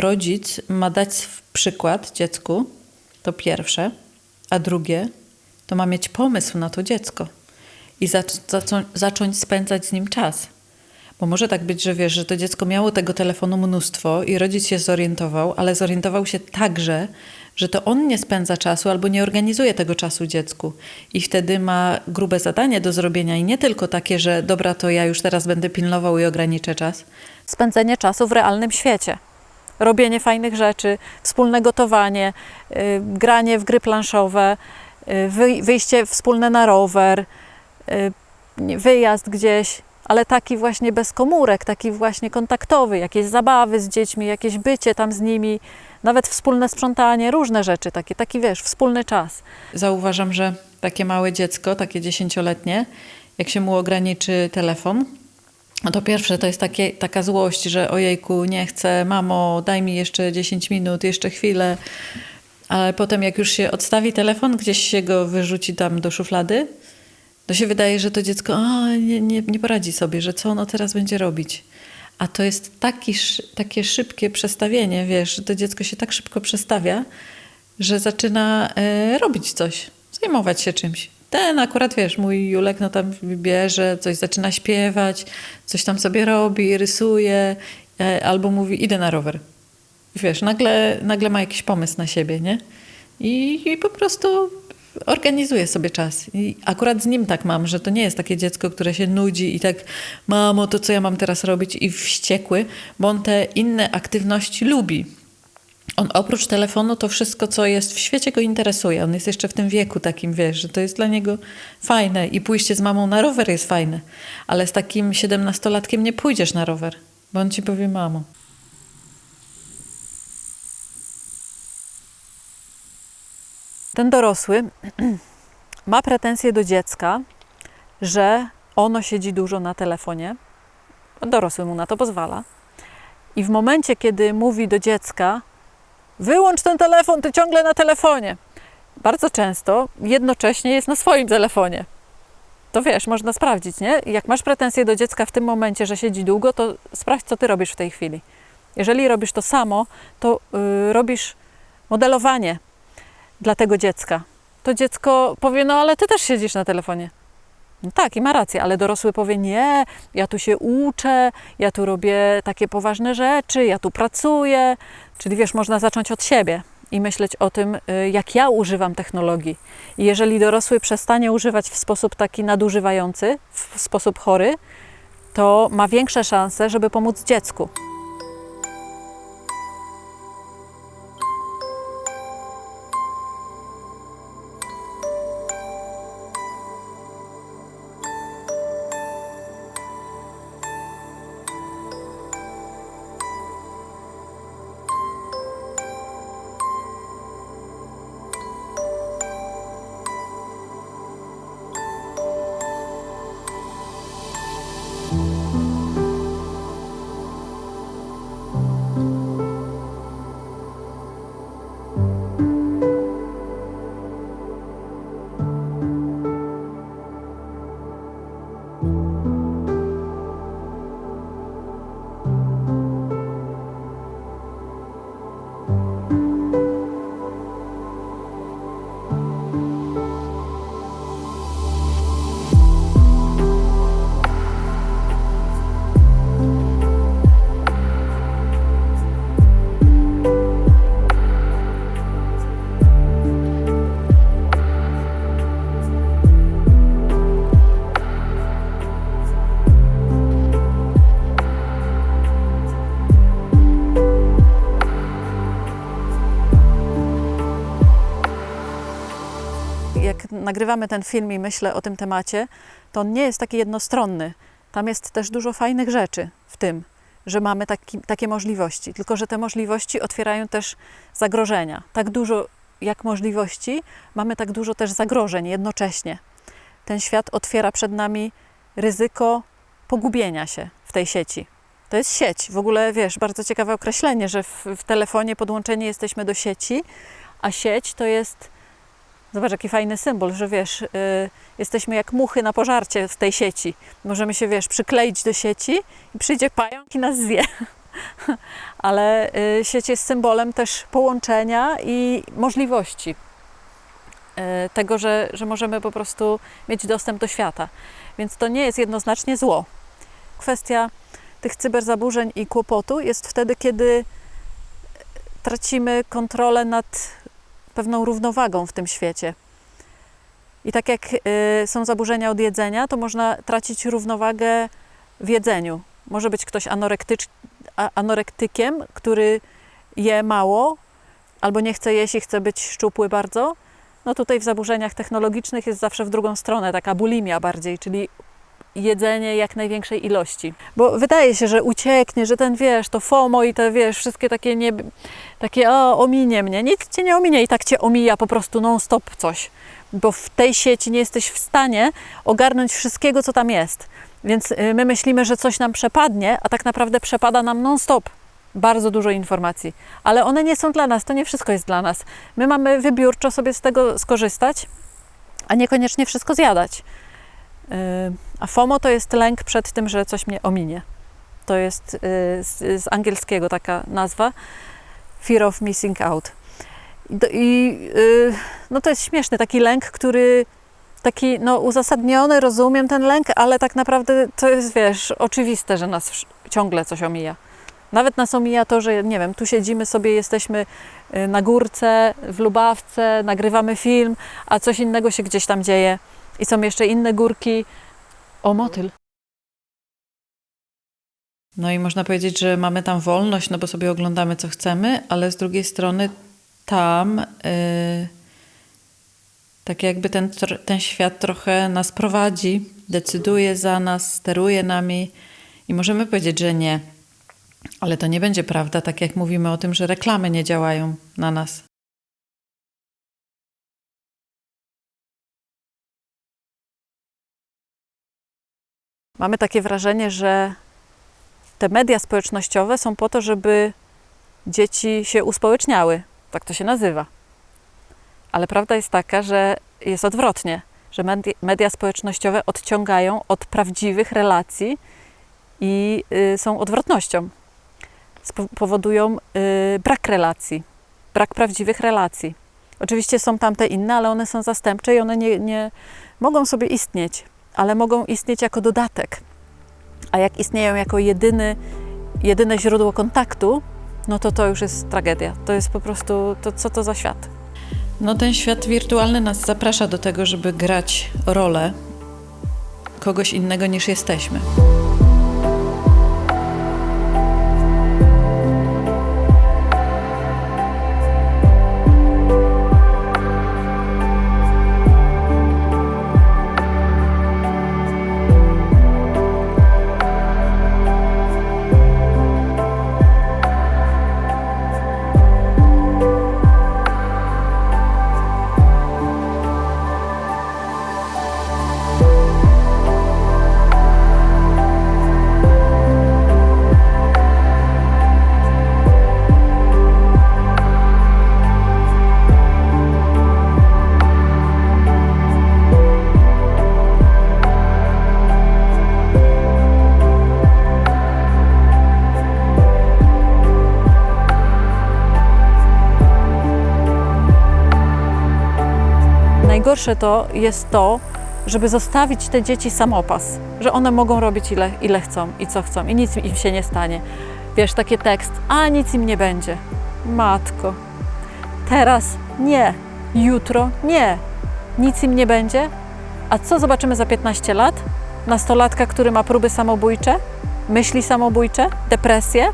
rodzic ma dać przykład dziecku, to pierwsze, a drugie, to ma mieć pomysł na to dziecko i zac- zaczą- zacząć spędzać z nim czas. Bo może tak być, że wiesz, że to dziecko miało tego telefonu mnóstwo i rodzic się zorientował, ale zorientował się także, że to on nie spędza czasu albo nie organizuje tego czasu dziecku. I wtedy ma grube zadanie do zrobienia i nie tylko takie, że dobra, to ja już teraz będę pilnował i ograniczę czas. spędzenie czasu w realnym świecie. Robienie fajnych rzeczy, wspólne gotowanie, y, granie w gry planszowe, y, wy, wyjście wspólne na rower, y, wyjazd gdzieś, ale taki właśnie bez komórek, taki właśnie kontaktowy, jakieś zabawy z dziećmi, jakieś bycie tam z nimi, nawet wspólne sprzątanie, różne rzeczy takie, taki wiesz, wspólny czas. Zauważam, że takie małe dziecko, takie dziesięcioletnie, jak się mu ograniczy telefon, no to pierwsze to jest takie, taka złość, że ojejku, nie chcę, mamo, daj mi jeszcze 10 minut, jeszcze chwilę. Ale potem jak już się odstawi telefon, gdzieś się go wyrzuci tam do szuflady, to się wydaje, że to dziecko a, nie, nie, nie poradzi sobie, że co ono teraz będzie robić. A to jest taki, takie szybkie przestawienie, wiesz, to dziecko się tak szybko przestawia, że zaczyna e, robić coś, zajmować się czymś. Ten akurat, wiesz, mój Julek no tam bierze, coś zaczyna śpiewać, coś tam sobie robi, rysuje, e, albo mówi idę na rower. Wiesz, nagle, nagle ma jakiś pomysł na siebie, nie? I, I po prostu organizuje sobie czas. I akurat z nim tak mam, że to nie jest takie dziecko, które się nudzi i tak, mamo, to co ja mam teraz robić? I wściekły, bo on te inne aktywności lubi. On oprócz telefonu to wszystko, co jest w świecie, go interesuje. On jest jeszcze w tym wieku takim, wiesz, że to jest dla niego fajne i pójście z mamą na rower jest fajne. Ale z takim siedemnastolatkiem nie pójdziesz na rower, bo on ci powie, mamo. Ten dorosły ma pretensje do dziecka, że ono siedzi dużo na telefonie. Dorosły mu na to pozwala. I w momencie, kiedy mówi do dziecka: Wyłącz ten telefon, ty ciągle na telefonie. Bardzo często jednocześnie jest na swoim telefonie. To wiesz, można sprawdzić, nie? Jak masz pretensje do dziecka w tym momencie, że siedzi długo, to sprawdź, co ty robisz w tej chwili. Jeżeli robisz to samo, to yy, robisz modelowanie dla tego dziecka. To dziecko powie, no ale ty też siedzisz na telefonie. No tak, i ma rację, ale dorosły powie, nie, ja tu się uczę, ja tu robię takie poważne rzeczy, ja tu pracuję. Czyli wiesz, można zacząć od siebie i myśleć o tym, y, jak ja używam technologii. I jeżeli dorosły przestanie używać w sposób taki nadużywający, w sposób chory, to ma większe szanse, żeby pomóc dziecku. Nagrywamy ten film i myślę o tym temacie, to on nie jest taki jednostronny. Tam jest też dużo fajnych rzeczy w tym, że mamy taki, takie możliwości. Tylko, że te możliwości otwierają też zagrożenia. Tak dużo jak możliwości, mamy tak dużo też zagrożeń jednocześnie. Ten świat otwiera przed nami ryzyko pogubienia się w tej sieci. To jest sieć. W ogóle, wiesz, bardzo ciekawe określenie, że w, w telefonie podłączeni jesteśmy do sieci, a sieć to jest Zobacz, jaki fajny symbol, że wiesz, y, jesteśmy jak muchy na pożarcie w tej sieci. Możemy się, wiesz, przykleić do sieci i przyjdzie pająk i nas zje. ale y, sieć jest symbolem też połączenia i możliwości. Y, tego, że, że możemy po prostu mieć dostęp do świata. Więc to nie jest jednoznacznie zło. Kwestia tych cyberzaburzeń i kłopotu jest wtedy, kiedy tracimy kontrolę nad pewną równowagą w tym świecie. I tak jak y, są zaburzenia od jedzenia, to można tracić równowagę w jedzeniu. Może być ktoś anorektykiem, który je mało albo nie chce jeść i chce być szczupły bardzo. No tutaj w zaburzeniach technologicznych jest zawsze w drugą stronę, taka bulimia bardziej, czyli jedzenie jak największej ilości. Bo wydaje się, że ucieknie, że ten wiesz, to FOMO i te wiesz, wszystkie takie nie, takie o, ominie mnie. Nic cię nie ominie i tak cię omija po prostu non-stop coś. Bo w tej sieci nie jesteś w stanie ogarnąć wszystkiego, co tam jest. Więc y, my myślimy, że coś nam przepadnie, a tak naprawdę przepada nam non-stop. Bardzo dużo informacji, ale one nie są dla nas, to nie wszystko jest dla nas. My mamy wybiórczo sobie z tego skorzystać, a niekoniecznie wszystko zjadać. Yy, A FOMO to jest lęk przed tym, że coś mnie ominie. To jest yy, z, z angielskiego taka nazwa. Fear of missing out. I, i yy, no to jest śmieszny taki lęk, który taki no, uzasadniony, rozumiem ten lęk, ale tak naprawdę to jest, wiesz, oczywiste, że nas ciągle coś omija. Nawet nas omija to, że nie wiem, tu siedzimy sobie, jesteśmy y, na górce, w Lubawce, nagrywamy film, a coś innego się gdzieś tam dzieje. I są jeszcze inne górki. O, motyl. No i można powiedzieć, że mamy tam wolność, no bo sobie oglądamy co chcemy, ale z drugiej strony tam yy, tak jakby ten, ten świat trochę nas prowadzi, decyduje za nas, steruje nami i możemy powiedzieć, że nie. Ale to nie będzie prawda, tak jak mówimy o tym, że reklamy nie działają na nas. Mamy takie wrażenie, że te media społecznościowe są po to, żeby dzieci się uspołeczniały. Tak to się nazywa. Ale prawda jest taka, że jest odwrotnie, że media, społecznościowe odciągają od prawdziwych relacji i y, są odwrotnością. Powodują y, brak relacji, brak prawdziwych relacji. Oczywiście są tam te inne, ale one są zastępcze i one nie, nie mogą sobie istnieć, ale mogą istnieć jako dodatek. A jak istnieją jako jedyny, jedyne źródło kontaktu, no to to już jest tragedia. To jest po prostu, to co to za świat? No ten świat wirtualny nas zaprasza do tego, żeby grać rolę kogoś innego niż jesteśmy. Najgorsze to jest to, żeby zostawić te dzieci samopas, że one mogą robić ile, ile chcą i co chcą i nic im się nie stanie. Wiesz, taki tekst, a nic im nie będzie. Matko, teraz nie, jutro nie, nic im nie będzie. A co zobaczymy za 15 lat? Nastolatka, który ma próby samobójcze, myśli samobójcze, depresję.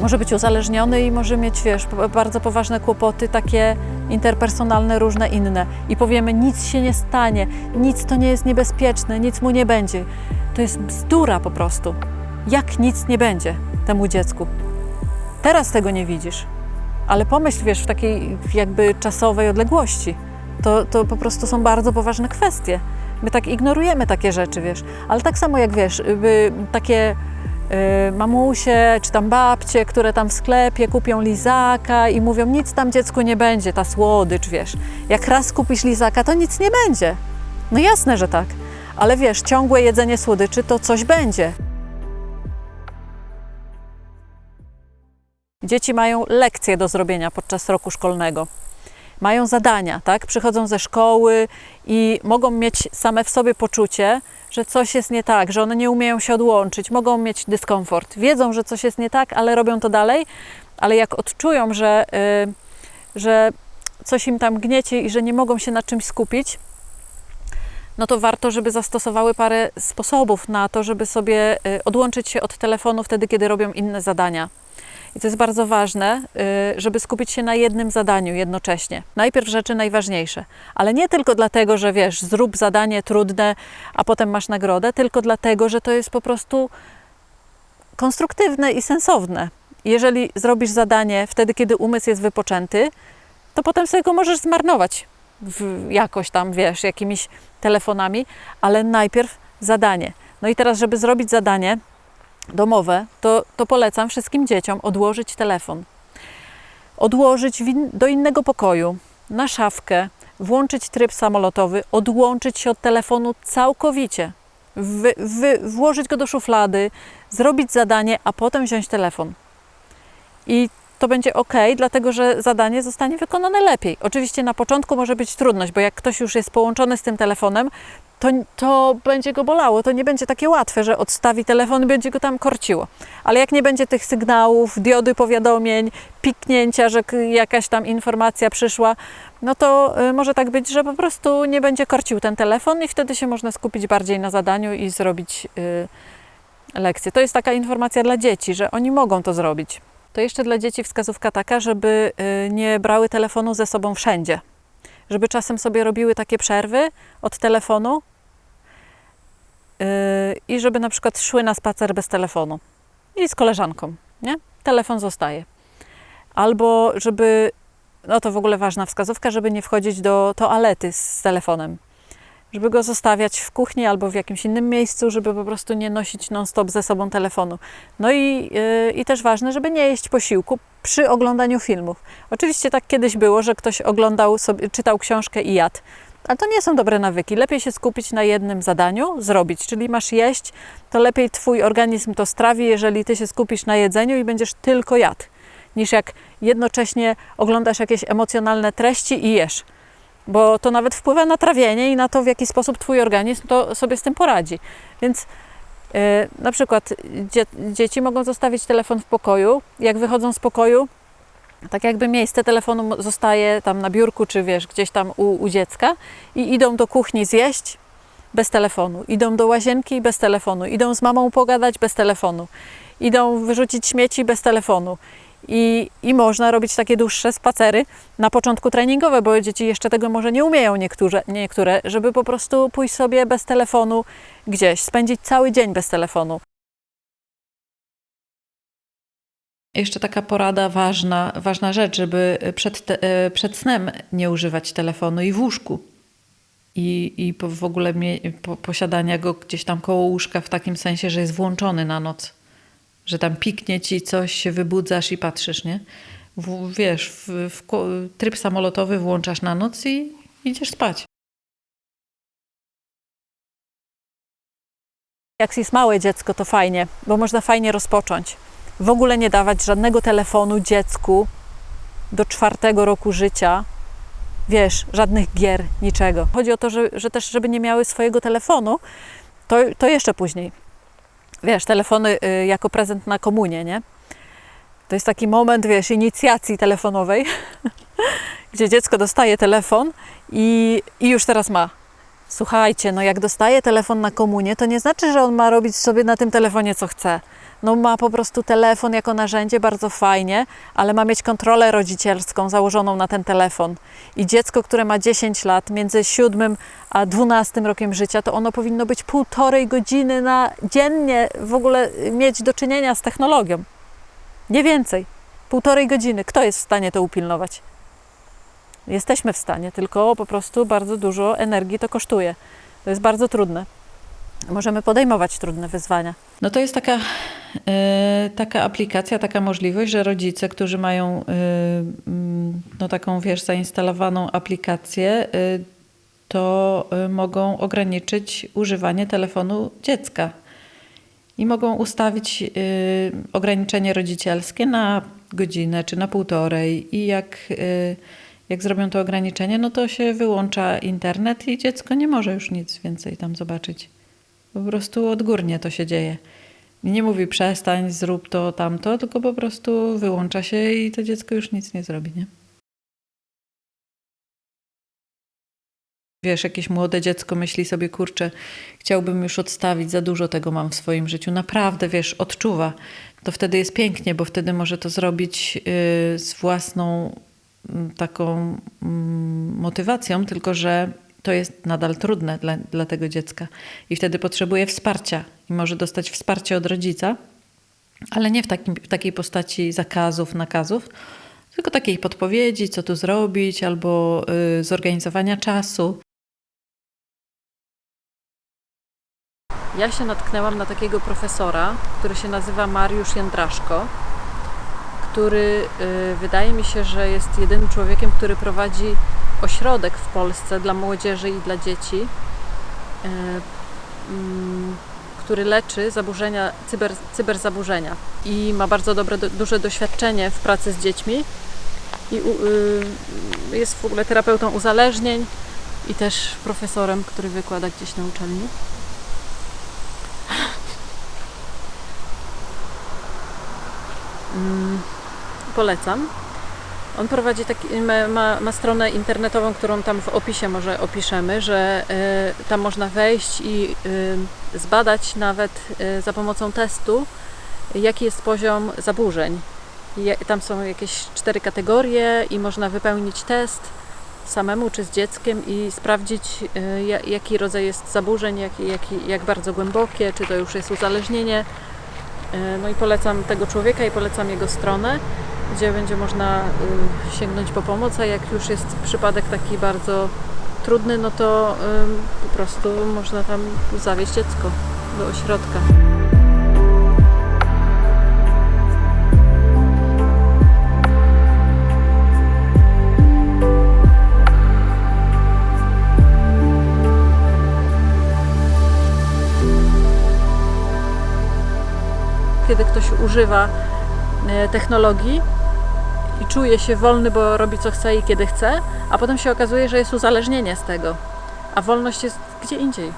Może być uzależniony i może mieć, wiesz, bardzo poważne kłopoty, takie interpersonalne, różne inne. I powiemy, nic się nie stanie, nic to nie jest niebezpieczne, nic mu nie będzie. To jest bzdura po prostu. Jak nic nie będzie temu dziecku? Teraz tego nie widzisz, ale pomyśl, wiesz, w takiej jakby czasowej odległości. To, to po prostu są bardzo poważne kwestie. My tak ignorujemy takie rzeczy, wiesz. Ale tak samo jak wiesz, takie y, mamusie czy tam babcie, które tam w sklepie kupią lizaka i mówią, nic tam dziecku nie będzie, ta słodycz, wiesz. Jak raz kupisz lizaka, to nic nie będzie. No jasne, że tak. ale wiesz, ciągłe jedzenie słodyczy to coś będzie. Dzieci mają lekcje do zrobienia podczas roku szkolnego. Mają zadania, tak? Przychodzą ze szkoły i mogą mieć same w sobie poczucie, że coś jest nie tak, że one nie umieją się odłączyć, mogą mieć dyskomfort. Wiedzą, że coś jest nie tak, ale robią to dalej, ale jak odczują, że, y, że coś im tam gniecie i że nie mogą się na czymś skupić, no to warto, żeby zastosowały parę sposobów na to, żeby sobie y, odłączyć się od telefonu wtedy, kiedy robią inne zadania. I to jest bardzo ważne, y, żeby skupić się na jednym zadaniu jednocześnie. Najpierw rzeczy najważniejsze, ale nie tylko dlatego, że wiesz, zrób zadanie trudne, a potem masz nagrodę, tylko dlatego, że to jest po prostu konstruktywne i sensowne. Jeżeli zrobisz zadanie wtedy, kiedy umysł jest wypoczęty, to potem sobie go możesz zmarnować jakoś tam, wiesz, jakimiś telefonami, ale najpierw zadanie. No i teraz, żeby zrobić zadanie domowe, to, to polecam wszystkim dzieciom odłożyć telefon. Odłożyć in, do innego pokoju, na szafkę, włączyć tryb samolotowy, odłączyć się od telefonu całkowicie, wy, wy, włożyć go do szuflady, zrobić zadanie, a potem wziąć telefon. I to będzie ok, dlatego że zadanie zostanie wykonane lepiej. Oczywiście na początku może być trudność, bo jak ktoś już jest połączony z tym telefonem, to, to będzie go bolało. To nie będzie takie łatwe, że odstawi telefon i będzie go tam korciło. Ale jak nie będzie tych sygnałów, diody powiadomień, piknięcia, że jakaś tam informacja przyszła, no to y, może tak być, że po prostu nie będzie korcił ten telefon i wtedy się można skupić bardziej na zadaniu i zrobić y, lekcję. To jest taka informacja dla dzieci, że oni mogą to zrobić. To jeszcze dla dzieci wskazówka taka, żeby y, nie brały telefonu ze sobą wszędzie. Żeby czasem sobie robiły takie przerwy od telefonu y, i żeby na przykład szły na spacer bez telefonu i z koleżanką, nie? Telefon zostaje. Albo żeby, no to w ogóle ważna wskazówka, żeby nie wchodzić do toalety z telefonem. Żeby go zostawiać w kuchni albo w jakimś innym miejscu, żeby po prostu nie nosić non-stop ze sobą telefonu. No i, yy, i też ważne, żeby nie jeść posiłku przy oglądaniu filmów. Oczywiście tak kiedyś było, że ktoś oglądał sobie, czytał książkę i jadł, ale to nie są dobre nawyki. Lepiej się skupić na jednym zadaniu, zrobić. Czyli masz jeść, to lepiej twój organizm to strawi, jeżeli ty się skupisz na jedzeniu i będziesz tylko jadł, niż jak jednocześnie oglądasz jakieś emocjonalne treści i jesz bo to nawet wpływa na trawienie i na to, w jaki sposób Twój organizm to sobie z tym poradzi. Więc yy, na przykład dzie dzieci mogą zostawić telefon w pokoju. Jak wychodzą z pokoju, tak jakby miejsce telefonu zostaje tam na biurku, czy wiesz, gdzieś tam u, u dziecka i idą do kuchni zjeść bez telefonu, idą do łazienki bez telefonu, idą z mamą pogadać bez telefonu, idą wyrzucić śmieci bez telefonu. I, I można robić takie dłuższe spacery na początku treningowe, bo dzieci jeszcze tego może nie umieją niektóre, niektóre, żeby po prostu pójść sobie bez telefonu gdzieś, spędzić cały dzień bez telefonu. Jeszcze taka porada ważna, ważna rzecz, żeby przed, te, e, przed snem nie używać telefonu i w łóżku. I, i w ogóle mie, po, posiadania go gdzieś tam koło łóżka w takim sensie, że jest włączony na noc. Że tam piknie ci coś, się wybudzasz i patrzysz, nie? W, wiesz, w, w, tryb samolotowy włączasz na noc i idziesz spać. Jak jest małe dziecko, to fajnie, bo można fajnie rozpocząć. W ogóle nie dawać żadnego telefonu dziecku do czwartego roku życia. Wiesz, żadnych gier, niczego. Chodzi o to, że, że też, żeby nie miały swojego telefonu, to, to jeszcze później. Wiesz, telefony y, jako prezent na komunię, nie? To jest taki moment, wiesz, inicjacji telefonowej, gdzie dziecko dostaje telefon i, i już teraz ma. Słuchajcie, no jak dostaje telefon na komunię, to nie znaczy, że on ma robić sobie na tym telefonie co chce. No ma po prostu telefon jako narzędzie, bardzo fajnie, ale ma mieć kontrolę rodzicielską założoną na ten telefon. I dziecko, które ma 10 lat, między 7 a 12 rokiem życia, to ono powinno być półtorej godziny na dziennie w ogóle mieć do czynienia z technologią. Nie więcej. Półtorej godziny. Kto jest w stanie to upilnować? Jesteśmy w stanie, tylko po prostu bardzo dużo energii to kosztuje. To jest bardzo trudne. Możemy podejmować trudne wyzwania. No to jest taka, e, taka aplikacja, taka możliwość, że rodzice, którzy mają e, mm, no taką, wiesz, zainstalowaną aplikację, e, to y, mogą ograniczyć używanie telefonu dziecka. I mogą ustawić y, ograniczenie rodzicielskie na godzinę czy na półtorej. I jak, y, jak zrobią to ograniczenie, no to się wyłącza internet i dziecko nie może już nic więcej tam zobaczyć. Po prostu odgórnie to się dzieje. Nie mówi przestań, zrób to, tamto, tylko po prostu wyłącza się i to dziecko już nic nie zrobi, nie? Wiesz, jakieś młode dziecko myśli sobie, kurczę, chciałbym już odstawić, za dużo tego mam w swoim życiu. Naprawdę, wiesz, odczuwa. To wtedy jest pięknie, bo wtedy może to zrobić yy, z własną taką mm, motywacją, tylko że to jest nadal trudne dla, dla tego dziecka. I wtedy potrzebuje wsparcia i może dostać wsparcie od rodzica, ale nie w, takim, w takiej postaci zakazów, nakazów, tylko takiej podpowiedzi, co tu zrobić, albo y, zorganizowania czasu. Ja się natknęłam na takiego profesora, który się nazywa Mariusz Jędraszko, który y, wydaje mi się, że jest jedynym człowiekiem, który prowadzi ośrodek w Polsce dla młodzieży i dla dzieci, y, mm, który leczy zaburzenia, cyber, cyberzaburzenia i ma bardzo dobre, do, duże doświadczenie w pracy z dziećmi i y, jest w ogóle terapeutą uzależnień i też profesorem, który wykłada gdzieś na uczelni. Mm, polecam. On prowadzi taki, ma, ma, stronę internetową, którą tam w opisie może opiszemy, że y, tam można wejść i y, zbadać nawet y, za pomocą testu, jaki jest poziom zaburzeń. Ja- Tam są jakieś cztery kategorie i można wypełnić test samemu czy z dzieckiem i sprawdzić, y, ja- jaki rodzaj jest zaburzeń, jak, jaki, jak bardzo głębokie, czy to już jest uzależnienie. E, No i polecam tego człowieka i polecam jego stronę, gdzie będzie można y, sięgnąć po pomoc, a jak już jest przypadek taki bardzo trudny, no to y, po prostu można tam zawieźć dziecko do ośrodka. Kiedy ktoś używa e, technologii i czuje się wolny, bo robi co chce i kiedy chce, a potem się okazuje, że jest uzależnienie z tego, a wolność jest gdzie indziej.